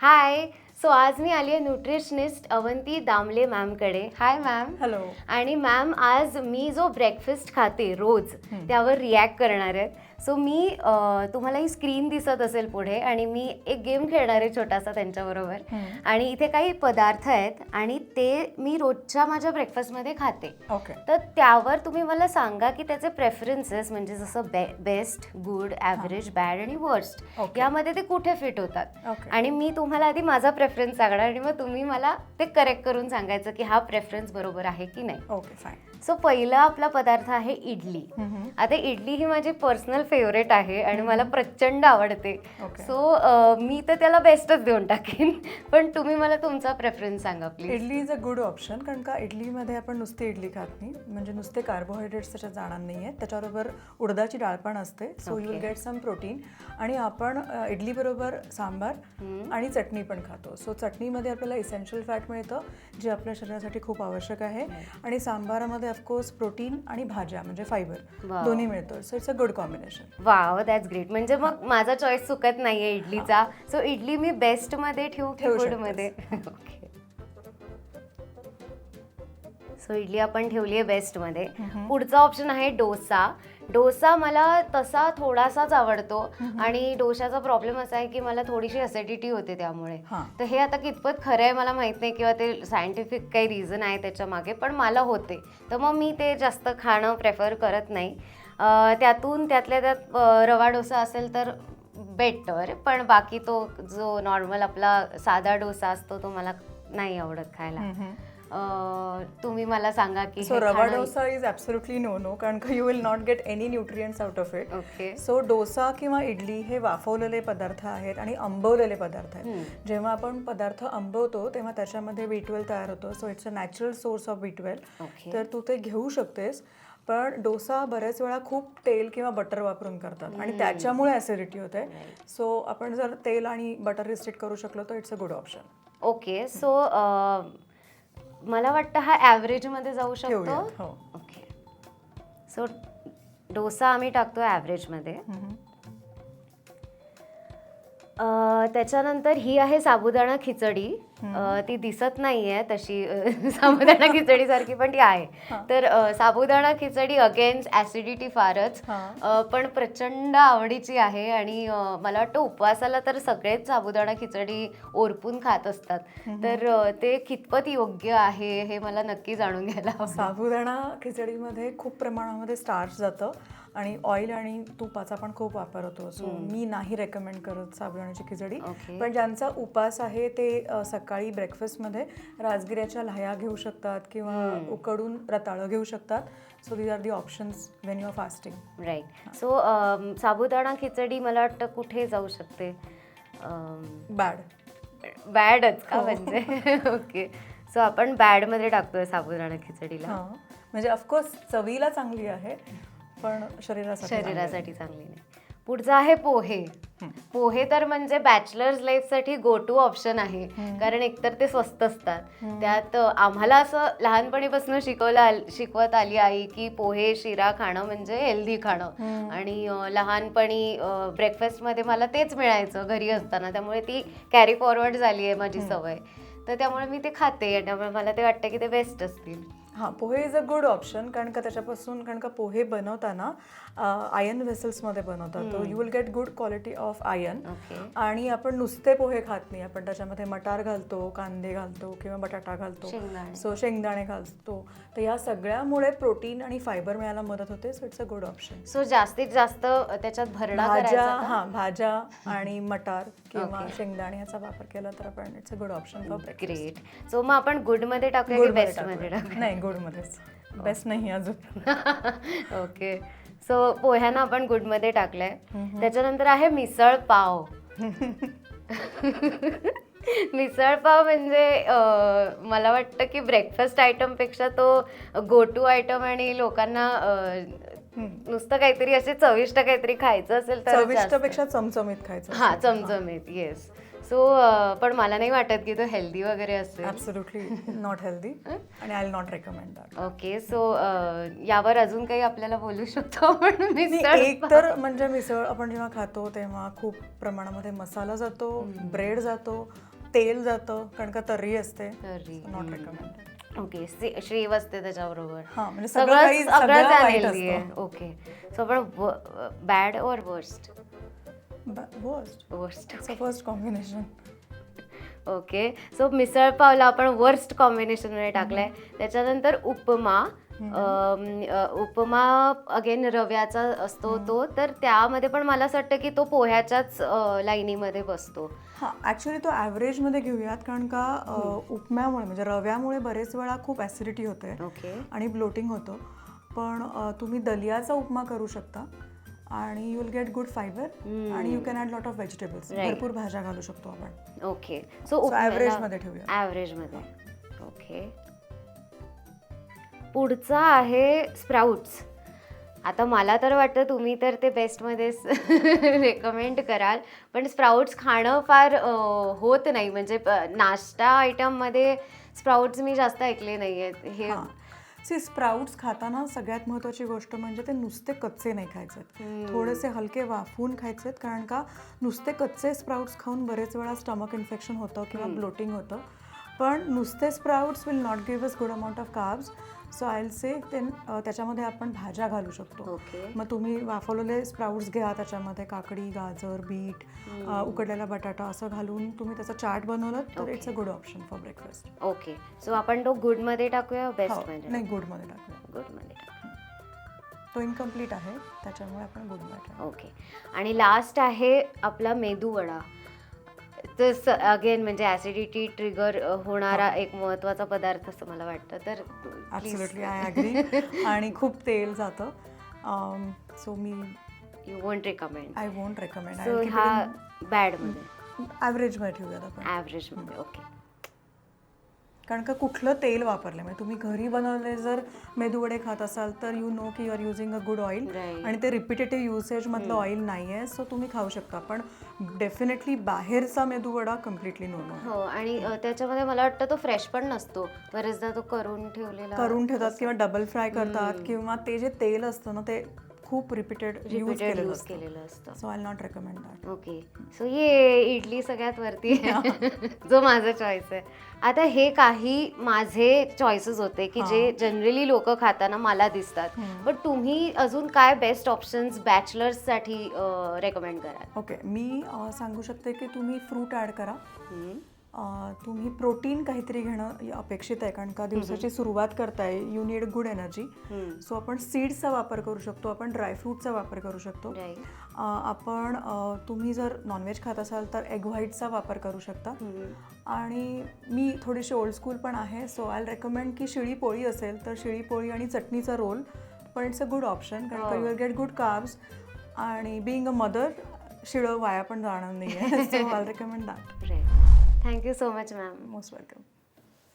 हाय so आज मी आली आहे न्यूट्रिशनिस्ट अवंती दामले मॅमकडे हाय मॅम हॅलो आणि मॅम आज मी जो ब्रेकफास्ट खाते रोज त्यावर रिॲक्ट करणार आहे. सो मी तुम्हाला ही स्क्रीन दिसत असेल पुढे आणि मी एक गेम खेळणार आहे छोटासा त्यांच्याबरोबर. आणि इथे काही पदार्थ आहेत आणि ते मी रोजच्या माझ्या ब्रेकफास्टमध्ये खाते. ओके तर त्यावर तुम्ही मला सांगा की त्याचे प्रेफरन्सेस म्हणजे जसं बे बेस्ट गुड ॲव्हरेज बॅड आणि वर्स्ट. यामध्ये ते कुठे फिट होतात. आणि मी तुम्हाला आधी माझा प्रेफरन्स सांगणार आणि मग तुम्ही मला ते करेक्ट करून सांगायचं की हा प्रेफरन्स बरोबर आहे की नाही. ओके फाईन सो पहिला आपला पदार्थ आहे इडली. आता इडली ही माझी पर्सनल फेवरेट आहे आणि मला प्रचंड आवडते. सो मी तर त्याला बेस्टच देऊन टाकेन. पण तुम्ही मला तुमचा प्रेफरन्स सांगा please idli is a good option कारण का इडलीमध्ये आपण नुसती इडली खात नाही. म्हणजे नुसते कार्बोहायड्रेट्स त्याच्यात जाणार नाही आहेत त्याच्याबरोबर उडदाची डाळ पण असते. So you will. Get some protein आणि आपण इडलीबरोबर सांबार आणि चटणी पण खातो. सो चटणीमध्ये आपल्याला इसेन्शियल फॅट मिळतं जे आपल्या शरीरासाठी खूप आवश्यक आहे. आणि सांबारामध्ये ऑफकोर्स प्रोटीन आणि भाज्या म्हणजे फायबर. दोन्ही मिळतं. So it's a good combination wow that's great म्हणजे मग माझा चॉईस चुकत नाहीये इडलीचा. सो इडली मी बेस्टमध्ये ठेवू की ठेवू शकतेस. मध्ये? ओके सो इडली आपण ठेवली आहे बेस्टमध्ये. पुढचा ऑप्शन आहे डोसा. डोसा मला तसा थोडासाच आवडतो आणि डोशाचा प्रॉब्लेम असा आहे की मला थोडीशी ॲसिडिटी होते त्यामुळे. हां. तर हे आता कितपत खरं आहे मला माहीत नाही किंवा ते सायंटिफिक काही रिझन आहे त्याच्यामागे पण मला होते. तर मग मी ते जास्त खाणं प्रेफर करत नाही. त्यातून त्यातल्या त्यात रवा डोसा असेल तर बेटर पण बाकी तो जो नॉर्मल आपला साधा डोसा असतो तो मला नाही आवडत खायला. तुम्ही मला सांगा की so rava dosa is absolutely no no कारण का you will not get any nutrients out of it okay so dosa किंवा इडली हे वाफवलेले पदार्थ आहेत आणि आंबवलेले पदार्थ आहेत. जेव्हा आपण पदार्थ आंबवतो तेव्हा त्याच्यामध्ये बी ट्वेल्व तयार होतो. So it's a natural source of B twelve तर तू ते घेऊ शकतेस. पण डोसा बऱ्याच वेळा खूप तेल किंवा बटर वापरून करतात आणि त्याच्यामुळे ॲसिडिटी होते. सो आपण जर तेल आणि बटर रिस्ट्रिक्ट करू शकलो तर it's a good option okay so मला वाटतं हा ॲव्हरेजमध्ये जाऊ शकतो. हो. ओके सो डोसा आम्ही टाकतो ॲव्हरेजमध्ये त्याच्यानंतर ही आहे साबुदाणा खिचडी. अ, ती दिसत नाही आहे तशी अ, साबुदाणा खिचडी सारखी पण ती आहे. तर अ, साबुदाणा खिचडी अगेन्स्ट ॲसिडिटी फारच. हां. अ, पण प्रचंड आवडीची आहे आणि अ, मला वाटतं उपवासाला तर सगळेच साबुदाणा खिचडी ओरपून खात असतात. तर अ, ते कितपत योग्य आहे हे मला नक्की जाणून घ्यायला साबुदाणा खिचडीमध्ये खूप प्रमाणामध्ये स्टार्च जातं आणि ऑइल आणि तुपाचा पण खूप वापर होतो. सो मी नाही रेकमेंड करत साबुदाण्याची खिचडी. ओके. पण ज्यांचा उपास आहे ते अ, सकाळी ब्रेकफास्टमध्ये राजगिऱ्याच्या लह्या घेऊ शकतात किंवा उकडून रताळं घेऊ शकतात. So these are the options when you are fasting right so sabudana khichdi मला वाटतं कुठे जाऊ शकते? बॅड बॅडच का म्हणजे? ओके सो आपण बॅडमध्ये टाकतोय साबुदाणा खिचडीला. हां. म्हणजे ऑफकोर्स चवीला चांगली आहे पण शरीरासाठी. शरीरासाठी चांगली नाही. पुढचं आहे पोहे. पोहे तर म्हणजे बॅचलर्स लाईफसाठी गो टू ऑप्शन आहे. कारण एकतर ते स्वस्त असतात. त्यात आम्हाला असं लहानपणीपासून शिकवलं शिकवत आली आई की पोहे शिरा खाणं म्हणजे हेल्दी खाणं. आणि लहानपणी ब्रेकफास्टमध्ये मला तेच मिळायचं घरी असताना. त्यामुळे ती कॅरी फॉरवर्ड झाली आहे माझी सवय. तर त्यामुळे मी ते खाते. आणि त्यामुळे मला ते वाटतं की ते बेस्ट असतील. हां pohe is a good option कारण का त्याच्यापासून कारण का पोहे बनवताना आयन व्हेसल्समध्ये बनवतात. तर you will get good quality of iron आणि आपण नुसते पोहे खात नाही. आपण त्याच्यामध्ये मटार घालतो कांदे घालतो किंवा बटाटा घालतो. सो शेंगदाणे घालतो. तर या सगळ्यामुळे प्रोटीन आणि फायबर मिळायला मदत होते. So it's a good option so जास्तीत जास्त त्याच्यात भरडा भाज्या? हां भाज्या आणि मटार किंवा शेंगदाणे याचा वापर केला तर आपण it's a good option for great so मग आपण गुडमध्ये टाकूया की बेस्टमध्ये नाही गुड मध्येच बेस्ट नाही अजून. ओके. सो पोह्यांना आपण गुडमध्ये टाकलंय त्याच्यानंतर आहे मिसळ पाव. मिसळ पाव म्हणजे मला वाटतं की ब्रेकफास्ट आयटमपेक्षा तो गो टू आयटम आणि लोकांना नुसतं काहीतरी असे चविष्ट काहीतरी खायचं असेल तर चविष्टपेक्षा चमचमीत खायचं हा चमचमीत येस सो पण मला नाही वाटत की तो हेल्दी वगैरे असेल. ॲब्सोल्युटली नॉट हेल्दी आणि I not recommend that okay so यावर अजून काही आपल्याला बोलू शकतो आपण? मिसळ एक तर म्हणजे मिसळ आपण जेव्हा खातो तेव्हा खूप प्रमाणामध्ये मसाला जातो ब्रेड जातो तेल जातं कारण का तर्री असते. तर्री, नॉट रेकमेंडेड ओके श्रीव असते त्याच्याबरोबर. हा म्हणजे सगळं काही सगळं वाईट आहे. असतं. ओके सो आपण बॅड और worst worst worst first combination okay so misal पावला आपण वर्स्ट कॉम्बिनेशनमध्ये टाकलंय. त्याच्यानंतर उपमा. उपमा अगेन रव्याचा असतो तो. तर त्यामध्ये पण मला असं वाटतं की तो पोह्याच्याच लाईनीमध्ये बसतो. हां ॲक्च्युली तो ॲव्हरेजमध्ये घेऊयात. कारण का उपम्यामुळे म्हणजे रव्यामुळे बरेच वेळा खूप ॲसिडिटी होते ओके आणि ब्लोटिंग होतं. पण तुम्ही दलियाचा उपमा करू शकता. आणि you will get good fibre आणि you can lot of vegetables. भरपूर भाज्या घालू शकतो आपण. ओके सो average मध्ये ठेवूया. ॲव्हरेजमध्ये ओके पुढचा आहे स्प्राउट्स आता मला तर वाटतं तुम्ही तर ते बेस्टमध्येच रेकमेंड कराल. पण स्प्राउट्स खाणं फार होत नाही. म्हणजे नाश्ता आयटममध्ये स्प्राउट्स मी जास्त ऐकले नाही आहेत हां. सी स्प्राउट्स खाताना सगळ्यात महत्त्वाची गोष्ट म्हणजे ते नुसते कच्चे नाही खायचेत. थोडेसे हलके वाफवून खायचेत कारण का नुसते कच्चे स्प्राउट्स खाऊन बरेच वेळा स्टमक इन्फेक्शन होतं किंवा ब्लोटिंग होतं. पण नुसते sprouts will not give us good amount of carbs so I say ते त्याच्यामध्ये आपण भाज्या घालू शकतो. ओके मग तुम्ही वाफवलेले स्प्राउट्स घ्या त्याच्यामध्ये काकडी गाजर बीट उकडलेला बटाटा असं घालून तुम्ही त्याचा चाट बनवलं तर it's a good option for breakfast okay so आपण तो गुडमध्ये टाकूया हो. बेस्टमध्ये नाही गुडमध्ये टाकूया. गुडमध्ये टाकूया. तो इनकम्प्लीट आहे त्याच्यामुळे आपण गुडमध्ये ओके आणि लास्ट आहे आपला मेदू वडा तर अगेन म्हणजे ॲसिडिटी ट्रिगर होणारा एक महत्त्वाचा पदार्थ असं मला वाटतं. तर ॲब्सोल्युटली आय ॲग्री आणि खूप तेल जातं. So me you want recommend I won't recommend so हा बॅडमध्ये ॲव्हरेजमध्ये ठेवूयात आपण. ॲव्हरेजमध्ये ओके कारण का कुठलं तेल वापरलं म्हणजे तुम्ही घरी बनवले जर मेदूवडे खात असाल तर यू नो की you are using a good oil. आणि ते रिपिटेटिव्ह युसेजमधलं ऑइल नाही आहे सो तुम्ही खाऊ शकता. पण डेफिनेटली बाहेरचा मेदूवडा कम्प्लिटली नॉर्मल हो आणि त्याच्यामध्ये मला वाटतं तो फ्रेश पण नसतो. बरेचदा तो करून ठेवलेला करून ठेवतात किंवा डबल फ्राय करतात किंवा ते जे तेल असतं ना ते खूप रिपीटेड यूज रिपीटेड केलेलं यूज असतं. केलेलं असतं. So I not recommend that okay so ये इडली सगळ्यात वरती. जो माझा चॉईस आहे. आता हे काही माझे चॉईसेस होते की जे जनरली लोक खाताना मला दिसतात. पण तुम्ही अजून काय बेस्ट ऑप्शन्स बॅचलर्ससाठी रेकमेंड कराल? ओके मी सांगू शकते की तुम्ही फ्रूट ॲड करा. तुम्ही प्रोटीन काहीतरी घेणं अपेक्षित आहे कारण का दिवसाची सुरुवात करताय you need good energy. So आपण सीड्सचा वापर करू शकतो आपण ड्रायफ्रूटचा वापर करू शकतो. आपण तुम्ही जर नॉनव्हेज खात असाल तर एग व्हाईटचा वापर करू शकता. आणि मी थोडीशी ओल्ड स्कूल पण आहे सो आय रेकमेंड की शिळी पोळी असेल तर शिळी पोळी आणि चटणीचा रोल पण इट्स अ गुड ऑप्शन कारण का you will get good carbs आणि बिईंग अ मदर शिळं वाया पण जाणार नाही आहे so I recommend that Thank you so much, ma'am. Most welcome.